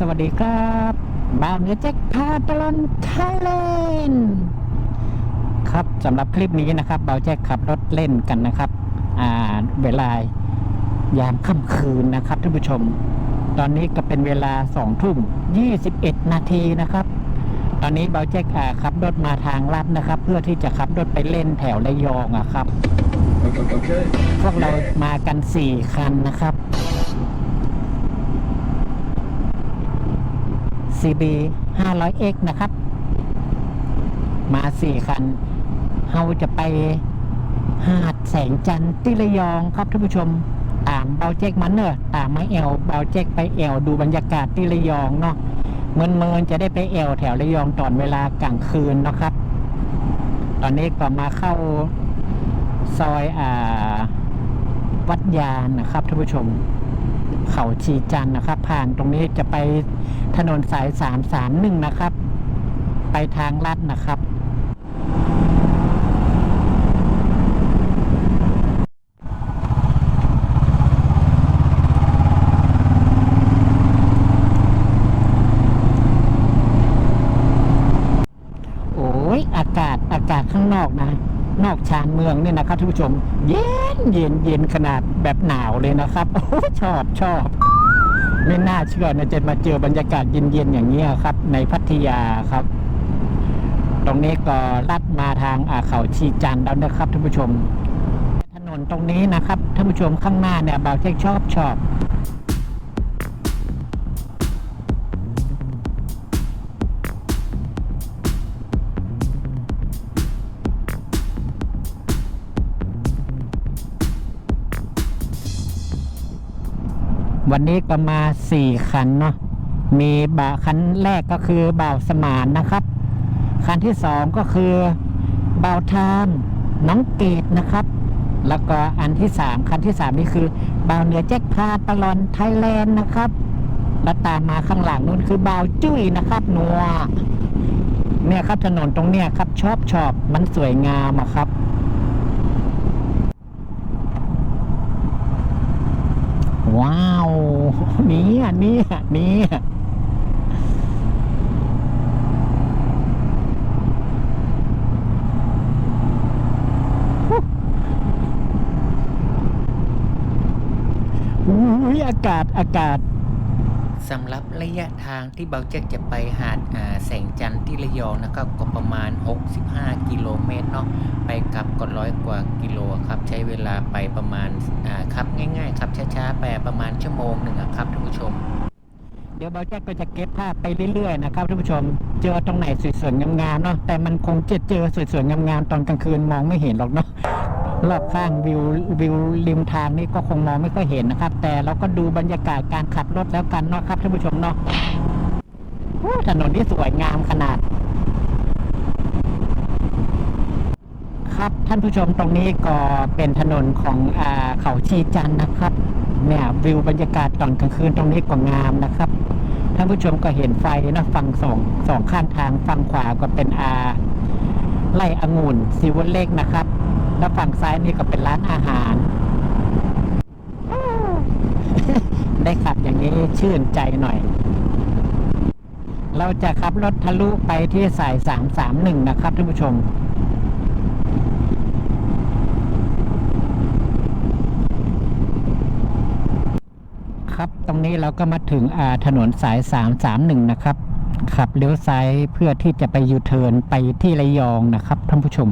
ครับสวัสดีครับบ่าวเหนือแจ็คพาตลอนไทยแลนด์ครับสำหรับคลิปนี้นะครับบ่าวแจ็คขับรถเล่นกันนะครับอ่าเวลายามค่ำคืนนะครับท่านผู้ชม ตอนนี้ก็เป็นเวลาสองทุ่มยี่สิบเอ็ดนาทีนะครับ ตอนนี้บ่าวแจ็คอ่าขับรถมาทางลัดนะครับ เพื่อที่จะขับรถไปเล่นแถวระยองอะครับ Okay. พวกเรามากันสี่คันนะครับ CB 500X นะครับ มาสี่คันเราจะไปหาดแสงจันทร์ที่ระยองครับท่านผู้ชม ตามเบาเจ๊กมันเนอะตามไม้แอลเบาเจ๊กไปแอลดูบรรยากาศที่ระยองเนาะเมินเมินๆจะได้ไปแอลแถวระยองตอนเวลากลางคืนนะครับ ตอนนี้ก็มาเข้าซอยอ่าวัดยานนะครับท่านผู้ชม เขาชีจันนะครับ ผ่านตรงนี้จะไปถนนสายสามสามหนึ่งนะครับ ไปทางลัดนะครับโอ้ยอากาศอากาศข้างนอกนะ นอกชานเมืองเนี่ยนะครับท่านผู้ชม เย็นเย็นเย็นขนาดแบบหนาวเลยนะครับโอ้ชอบชอบ ไม่น่าเชื่อนะจะมาเจอบรรยากาศเย็นๆอย่างนี้ครับ ในพัทยาครับ ตรงนี้ก็ลัดมาทางอ่าเขาชีจันแล้วนะครับท่านผู้ชม ถนนตรงนี้นะครับท่านผู้ชมข้างหน้าเนี่ยบ่าวเช็คชอบชอบ วันนี้ก็มาสี่คันเนาะมีบ่าวคันแรกก็คือบ่าวสมานนะครับ คันที่สองก็คือบ่าวทามน้องเกดนะครับ แล้วก็อันที่สามคันที่สามนี่คือบ่าวเหนือแจ็คพาตลอนไทยแลนด์นะครับแล้วตามมาข้างหลังนู้นคือบ่าวจุ้ยนะครับนัวเนี่ยครับถนนตรงเนี้ยครับชอบชอบมันสวยงามอะครับ ว้าว เนี่ยเนี่ยเนี่ยอุ้ยอากาศอากาศ สำหรับระยะทางที่เบาเจ็กจะไปหาดแสงจันทร์ที่ระยองนะครับก็ประมาณ 65 กิโลเมตรเนาะไปกลับก็ร้อยกว่ากิโลครับใช้เวลาไปประมาณขับง่ายๆขับช้าๆไปประมาณชั่วโมงหนึ่งครับท่านผู้ชม เดี๋ยวเบาแจ๊กก็จะเก็บภาพไปเรื่อยๆนะครับท่านผู้ชม เจอตรงไหนสวยๆงามๆเนาะแต่มันคงจะเจอสวยๆงามๆตอนกลางคืนมองไม่เห็นหรอกเนาะ รอบข้างวิววิวริมทางนี่ก็คงมองไม่ค่อยเห็นนะครับ แต่เราก็ดูบรรยากาศการขับรถแล้วกันเนาะครับท่านผู้ชมเนาะถนนที่สวยงามขนาด ครับท่านผู้ชมตรงนี้ก็เป็นถนนของอาเขาชีจันนะครับ เนี่ยวิวบรรยากาศตอนกลางคืนตรงนี้ก็งามนะครับท่านผู้ชมก็เห็นไฟนะฝั่งสองสองข้างทางฝั่งขวาก็เป็นอาไล่องุ่นซิวเล็กนะครับ แล้วฝั่งซ้ายนี่ก็เป็นร้านอาหาร ได้ขับอย่างนี้ชื่นใจหน่อย เราจะขับรถทะลุไปที่สายสามสามหนึ่งนะครับท่านผู้ชมครับตรงนี้เราก็มาถึงอ่าถนนสาย 331 นะครับ ขับเลี้ยวซ้ายเพื่อที่จะไปยูเทิร์นไปที่ระยองนะครับท่านผู้ชม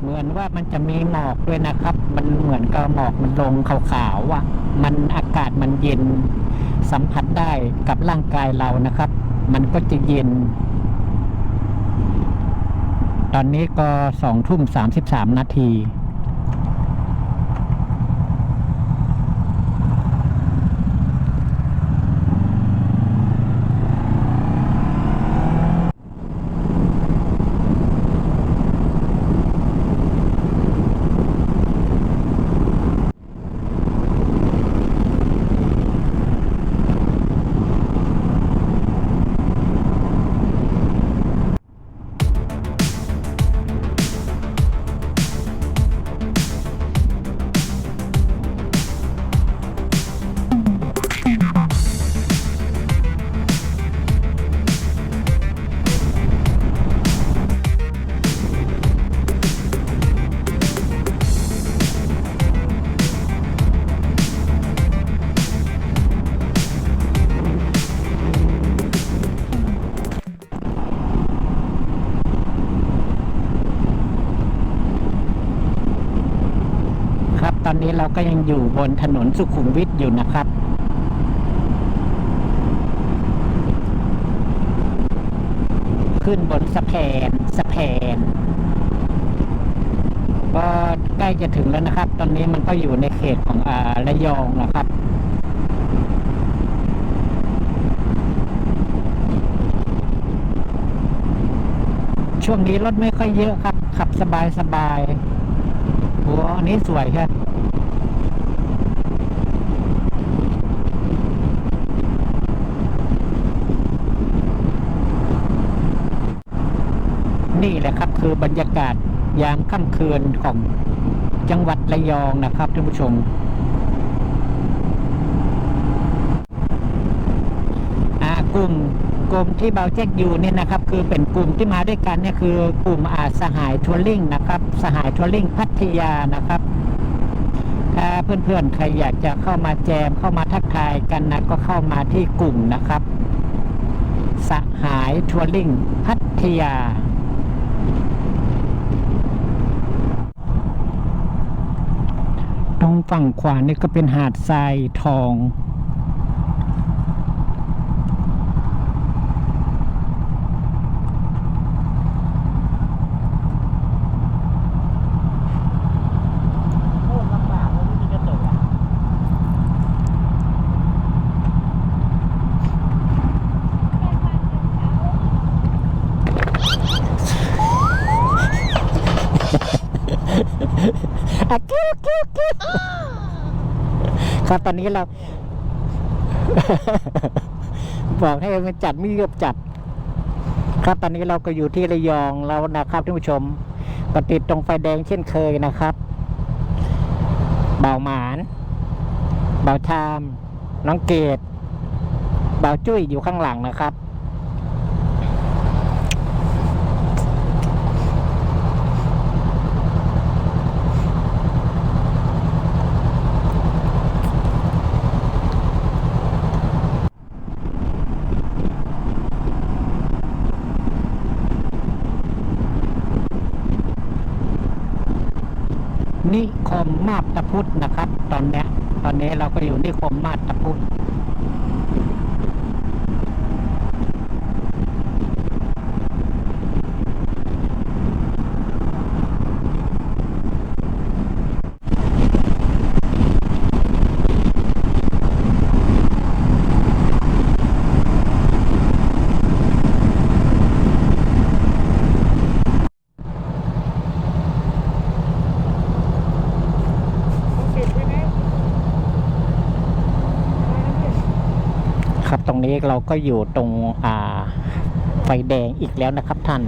เหมือนว่า มีหมอกด้วยนะครับ มันเหมือนกับหมอกมันลงขาวๆอะ มันอากาศมันเย็นสัมผัสได้กับร่างกายเรานะครับ มันก็จะเย็น ตอนนี้ก็สองทุ่มสามสิบสามนาที เราก็ยังอยู่บนถนนสุขุมวิทอยู่นะครับขึ้นบนสะแพนสะแพนก็ใกล้จะถึงแล้วนะครับ ตอนนี้มันก็อยู่ในเขตของอาระยองนะครับ ช่วงนี้รถไม่ค่อยเยอะครับ ขับสบายสบายโอ้อันนี้สวยครับ นี่แหละ คือบรรยากาศยามค่ำคืนของจังหวัดระยองนะครับท่านผู้ชม กลุ่มกลุ่มที่เบาแจ็คอยู่เนี่ยนะครับ คือเป็นกลุ่มที่มาด้วยกันเนี่ยคือกลุ่มอาสหายทัวริงนะครับ สหายทัวริงพัทยานะครับ ถ้าเพื่อนๆ ใครอยากจะเข้ามาแจมเข้ามาทักทายกันนะก็เข้ามาที่กลุ่มนะครับ สหายทัวริงพัทยา ตรง ฝั่งขวานี่ก็เป็นหาดทรายทอง โอ้ลำบากเลยไม่มีกระจกอะ อะกิ้วกิ้วกิ้ว ครับตอนนี้เรา บอกให้มันจัดไม่เรียบจัด ครับตอนนี้เราก็อยู่ที่ระยองแล้วนะครับท่านผู้ชมก็ติดตรงไฟแดงเช่นเคยนะครับเบาหมานเบาชาม น้องเกดเบาจุ้ยอยู่ข้างหลังนะครับ นิคมมาบตพุธนะครับ ตอนนี้ตอนนี้เราก็อยู่นิคมมาบตพุธ นี้เราก็อยู่ตรงอ่าไฟแดงอีกแล้วนะครับท่าน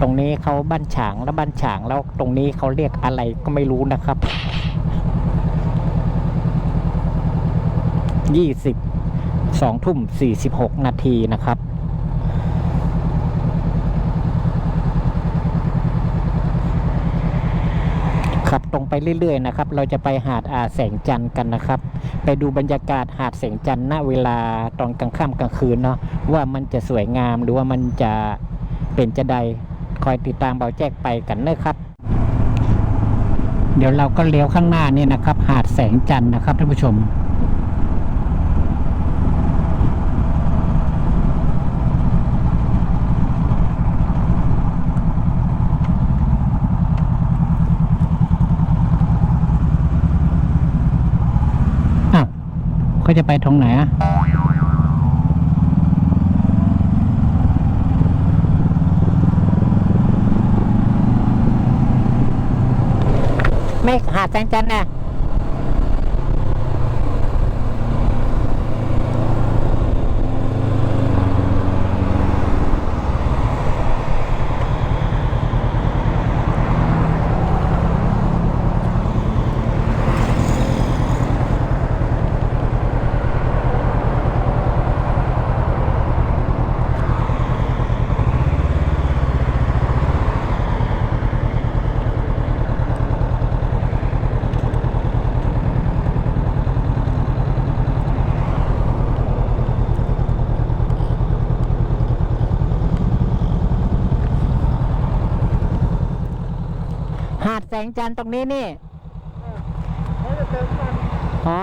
ตรงนี้เขาบ้านฉางแล้วบ้านฉางแล้วตรงนี้เขาเรียกอะไรก็ไม่รู้นะครับยี่สิบสองทุ่มสี่สิบหกนาทีนะครับ ขับตรงไป เรื่อยๆนะครับ เราจะไปหาดอาแสงจันทร์กันนะครับ ไปดูบรรยากาศหาดแสงจันทร์ณเวลาตอนกลางค่ำกลางคืนเนาะว่ามันจะสวยงามหรือว่ามันจะเป็นจะใดคอยติดตามเบาแจ้กไปกันนะครับ เดี๋ยวเราก็เลี้ยวข้างหน้านี่นะครับ หาดแสงจันทร์นะครับท่านผู้ชม อ้าวเขา จะไปตรงไหนอะไม่หาดแสงจันทร์นะ งจันทร์ตรงนี้นี่อ๋อ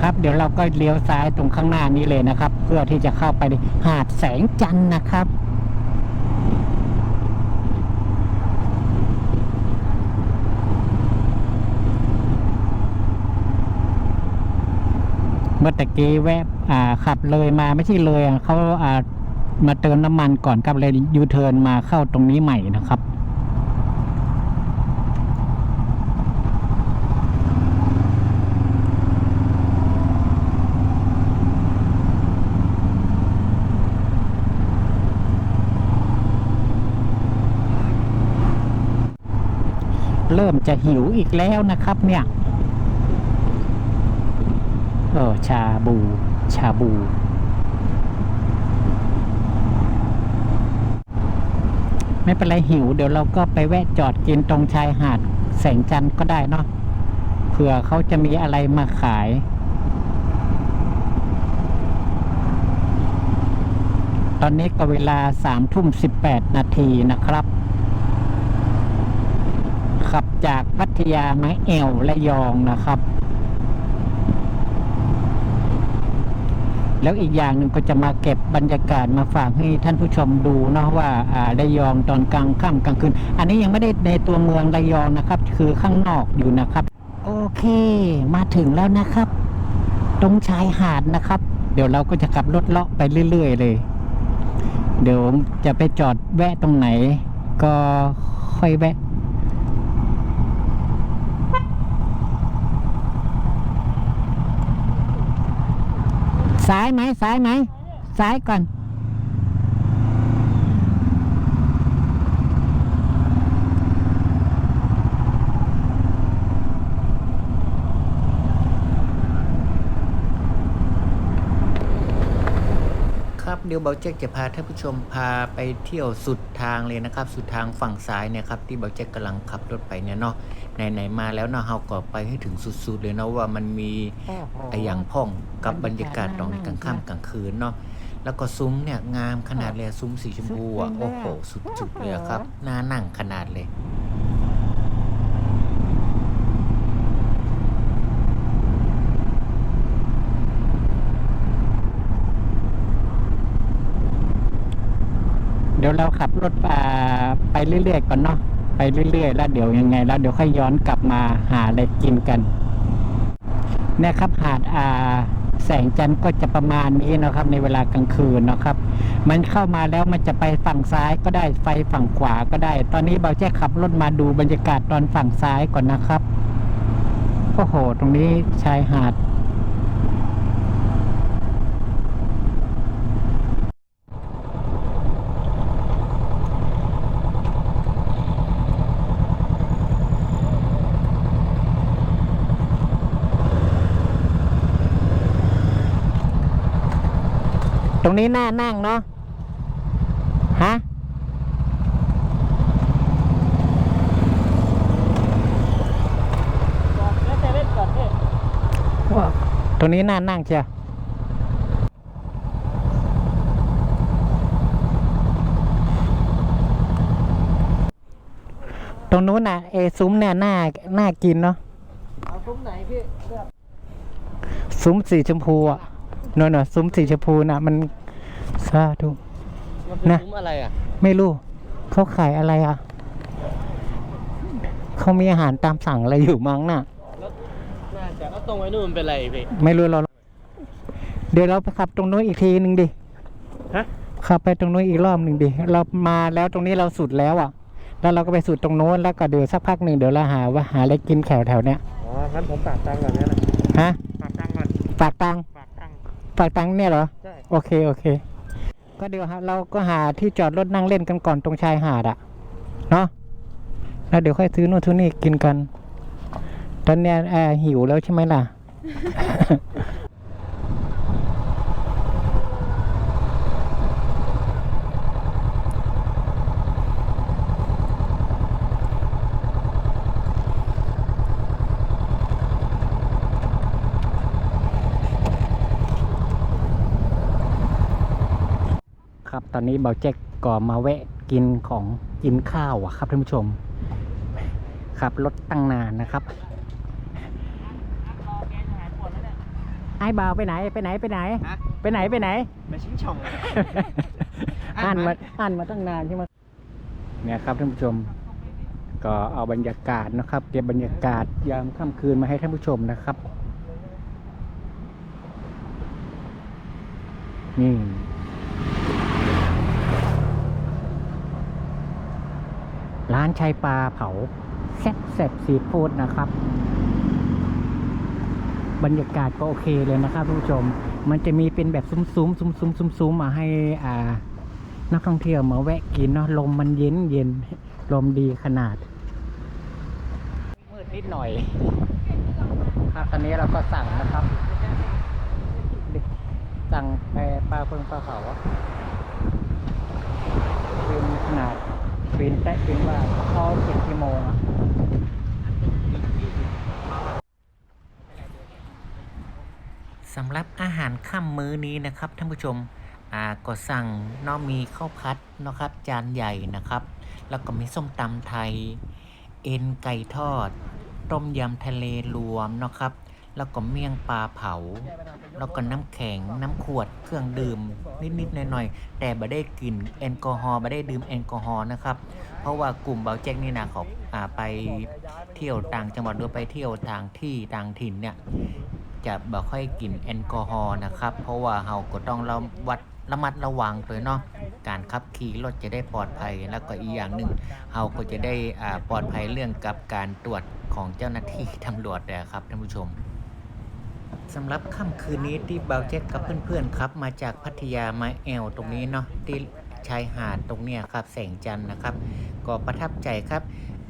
ครับเดี๋ยวเราก็เลี้ยวซ้ายตรงข้างหน้านี้เลยนะครับ เพื่อที่จะเข้าไปในหาดแสงจันทร์นะครับ มื่อตะกี้แวะอ่าขับเลยมาไม่ใช่เลยเขาอ่ามาเติมน้ำมันก่อนครับเลยยูเทิร์นมาเข้าตรงนี้ใหม่นะครับเริ่มจะหิวอีกแล้วนะครับเนี่ย เออชาบู ชาบู ไม่เป็นไรหิว เดี๋ยวเราก็ไปแวะจอดกินตรงชายหาดแสงจันทร์ก็ได้เนาะเผื่อเขาจะมีอะไรมาขาย ตอนนี้ก็เวลาสามทุ่มสิบแปดนาทีนะครับ ขับจากพัทยาไม้แอวและยองนะครับ แล้วอีกอย่างหนึ่งก็จะมาเก็บบรรยากาศมาฝากให้ท่านผู้ชมดูเนาะว่าอ่าระยองตอนกลางค่ำกลางคืน อันนี้ยังไม่ได้ในตัวเมืองระยองนะครับ คือข้างนอกอยู่นะครับ โอเค มาถึงแล้วนะครับ ตรงชายหาดนะครับ เดี๋ยวเราก็จะขับรถเลาะไปเรื่อย ๆ เลย เดี๋ยวจะไปจอดแวะตรงไหน ก็ค่อยแวะ ซ้ายไหมซ้ายไหมซ้ายก่อน ครับเดี๋ยวเบาแจ็คจะพาท่านผู้ชมพาไปเที่ยวสุดทางเลยนะครับ สุดทางฝั่งซ้ายเนี่ยครับที่เบาแจ็คกำลังขับรถไปเนี่ยเนาะ ไหนๆมาแล้วเนาะเราก็ไปให้ถึงสุดๆเลยเนาะว่ามันมีไออย่างพ่องกับบรรยากาศตอนกลางค่ำกลางคืนเนาะแล้วก็ซุ้มเนี่ยงามขนาดเลยซุ้มสีชมพูอะโอ้โหสุดๆเลยอะครับน่านั่งขนาดเลยเดี๋ยวเราขับรถอ่าไปเรื่อยๆก่อนเนาะ ไปเรื่อยๆ แล้วเดี๋ยวยังไง แล้วเดี๋ยวค่อยย้อนกลับมาหาอะไรกินกันนี่ยครับหาดอ่าแสงจันทร์ก็จะประมาณนี้นะครับในเวลากลางคืนนะครับ มันเข้ามาแล้วมันจะไปฝั่งซ้ายก็ได้ไฟฝั่งขวาก็ได้ ตอนนี้เบาแจ้ขับรถมาดูบรรยากาศตอนฝั่งซ้ายก่อนนะครับโอ้โห ตรงนี้ชายหาด ตรงนี้น่านั่งเนาะฮะตรงนี้น่านั่งเชียวตรงนู้นน่ะเอซุ้มเนี่ยน่าน่ากินเนาะเอาซุ้มไหนพี่ซุ้มสีชมพูอะ น่นน่ะซุ้มสีชมพูน่ะมันสาธุ มันคือนะ ซุ้มอะไรอะไม่รู้เขาขายอะไรอะเขามีอาหารตามสั่งอะไรอยู่มั้งน่ะแล้วน่าจะแล้วตรงไว้นู่นมันเป็นอะไรพี่ไม่รู้เราเดี๋ยวเราไปขับตรงนู้นอีกทีหนึ่งดิฮะขับไปตรงนู้นอีกรอบหนึ่งดิเรามาแล้วตรงนี้เราสุดแล้วอะ แล้วเราก็ไปสุดตรงโน้นแล้วก็เดี๋ยวสักพักหนึ่งเดี๋ยวเราหาว่าหาอะไรกินแถวแถวๆเนี้ยอ๋องั้นผมฝากตังค์ก่อนเนี่ยนะฮะฝากตังค์ก่อนฝากตังค์ ฝากตังค์ฝากตังค์เนี่ยเหรอ ใช่ โอเค โอเค ก็เดี๋ยวฮะเราก็หาที่จอดรถนั่งเล่นกันก่อนตรงชายหาดอะเนาะแล้วเดี๋ยวค่อยซื้อนู่นซื้อนี่กินกัน ตอนเนี้ยแอร์หิวแล้วใช่ไหมล่ะ ครับ ตอนนี้เบาแจ็คก็มาแวะกินของกินข้าวอะครับท่านผู้ชม ขับรถตั้งนานนะครับ ไอ้บ่าวไปไหนไปไหนไปไหน ฮะ ไปไหนไปไหน มาชิงช่อง อ่านมาอ่านมาตั้งนานใช่ไหมเนี่ยครับท่านผู้ชม ก็เอาบรรยากาศนะครับ เก็บบรรยากาศยามค่ำคืนมาให้ท่านผู้ชมนะครับ นี่ ร้านชัยปลาเผาแซ่บแซ่บซีฟู้ดนะครับ บรรยากาศก็โอเคเลยนะครับท่านผู้ชม มันจะมีเป็นแบบซุ้มๆซุ้มซุ้มซุ้มซุ้มซุ้มมาให้อ่า นักท่องเที่ยวมาแวะกินเนาะลมมันเย็นเย็นลมดีขนาด มืดนิดหน่อยครับตอนนี้เราก็สั่งนะครับสั่งไปปลาเพิงปลาเผาเป็นขนาด ป็นแตะป็นว่าเขาเจ็ดกี่โมงอะสำหรับอาหารค่ำมื้อนี้นะครับท่านผู้ชมอ่าก็สั่งนอมีข้าวพัดนะครับจานใหญ่นะครับ แล้วก็มีส้มตำไทย เอ็นไก่ทอด ต้มยำทะเลรวมนะครับ แล้วก็เมี่ยงปลาเผา แล้วก็น้ำแข็งน้ำขวดเครื่องดื่ม นิดๆหน่อยๆแต่บ่ได้กินแอลกอฮอล์บ่ได้ดื่มแอลกอฮอล์นะครับ เพราะว่ากลุ่มเบาแจ็คนี่นะเขาไปเที่ยวต่างจังหวัดหรือไปเที่ยวทางที่ต่างถิ่นเนี่ยจะบ่ค่อยกินแอลกอฮอล์นะครับ เพราะว่าเราก็ต้องระวัดระมัดระวังตัวเนาะการขับขี่รถจะได้ปลอดภัยแล้วก็อีกอย่างหนึ่งเราก็จะได้ปลอดภัยเรื่องกับการตรวจของเจ้าหน้าที่ตำรวจนะครับท่านผู้ชม สำหรับค่ำคืนนี้ที่เบาเจ็ตกับเพื่อนๆครับ มาจากพัทยามาแอลตรงนี้เนาะที่ชายหาดตรงเนี้ยครับ แสงจันทร์นะครับ ก็ประทับใจครับ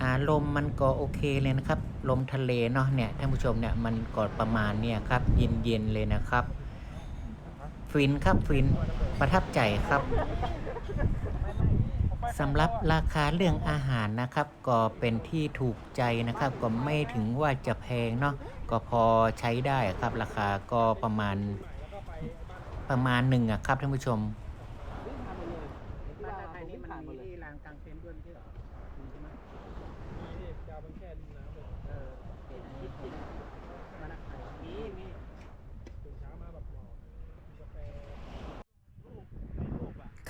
อารมณ์มันก็โอเคเลยนะครับ ลมทะเลเนาะเนี่ยท่านผู้ชมเนี่ยมันก็ประมาณเนี่ยครับ เย็นๆเลยนะครับ ฟินครับฟินประทับใจครับ สำหรับราคาเรื่องอาหารนะครับ ก็เป็นที่ถูกใจนะครับ ก็ไม่ถึงว่าจะแพงเนาะก็พอใช้ได้ครับ ราคาก็ประมาณประมาณหนึ่งอะครับท่านผู้ชม บ้านไทยนี่มันมีที่ลานกลางเต็นท์ด้วยไม่ใช่เหรอมีใช่ไหม นี่ยาวมันแค่ริมน้ำเลย เออเห็นนิดเดียวบ้านไทยมีมี ตื่นเช้ามาแบบหมอกกาแฟ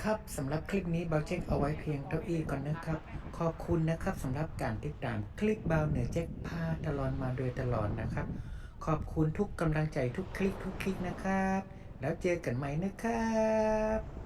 ครับสำหรับคลิปนี้เบาเช็คเอาไว้เพียงเท่าอี้ก่อนนะครับ ขอบคุณนะครับสำหรับการติดตามคลิปเบาเหนือเจ็คพาตลอดมาโดยตลอดนะครับ ขอบคุณทุกกำลังใจทุกคลิกทุกคลิกนะครับ แล้วเจอกันใหม่นะครับ